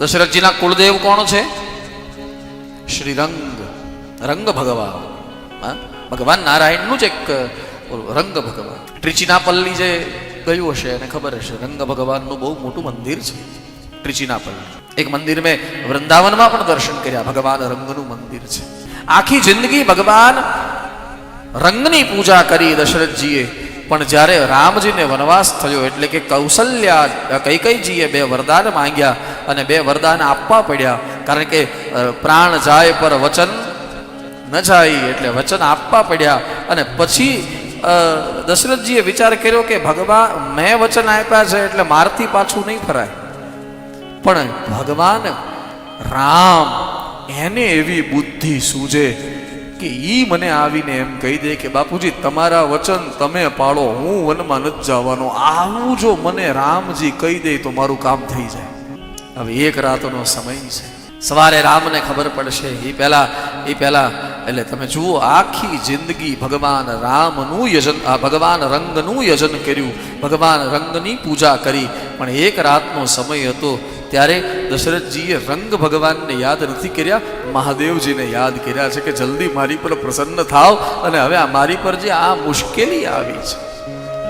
દશરથજીના કુળદેવ કોણ છે? શ્રી રંગ રંગ ભગવાન ભગવાન નારાયણનું જ એક રંગ ભગવાન. ટ્રિચિનાપલ્લી જે ગયું હશે, એને ખબર હશે. રંગ ભગવાનનું બહુ મોટું મંદિર છે ટ્રિચિનાપલ્લી એક મંદિર મેં વૃંદાવનમાં પણ દર્શન કર્યા. ભગવાન રંગનું મંદિર છે. આખી જિંદગી ભગવાન રંગની પૂજા કરી દશરથજીએ. પણ જ્યારે રામજીને વનવાસ થયો, એટલે કે કૌશલ્યા કૈકઈજીએ બે વરદાન માંગ્યા. અને બે વરદાન આપવા પડ્યા. કારણ કે પ્રાણ જાય પર વચન ન જાય એટલે વચન આપવા પડ્યા. અને પછી દશરથજીએ વિચાર કર્યો કે ભગવાન મેં વચન આપ્યા છે એટલે મારથી પાછું નહીં ફરાય. પણ ભગવાન રામ એને એવી બુદ્ધિ સૂજે કે ઈ મને આવીને એમ કહી દે કે, બાપુજી, તમારા વચન તમે પાળો, હું વનમાં નથી જવાનો. આવું જો મને રામજી કહી દે તો મારું કામ થઈ જાય. હવે એક રાતનો સમય છે. સવારે રામને ખબર પડશે એ પહેલા એ પહેલા એટલે તમે જુઓ, આખી જિંદગી ભગવાન રામનું યજન ભગવાન રંગનું યજન કર્યું, ભગવાન રંગની પૂજા કરી, પણ એક રાતનો સમય હતો ત્યારે દશરથજીએ રંગ ભગવાનને યાદ નથી કર્યા, મહાદેવજીને યાદ કર્યા છે કે જલ્દી મારી પર પ્રસન્ન થાવ અને હવે આ મારી પર જે આ મુશ્કેલી આવી છે.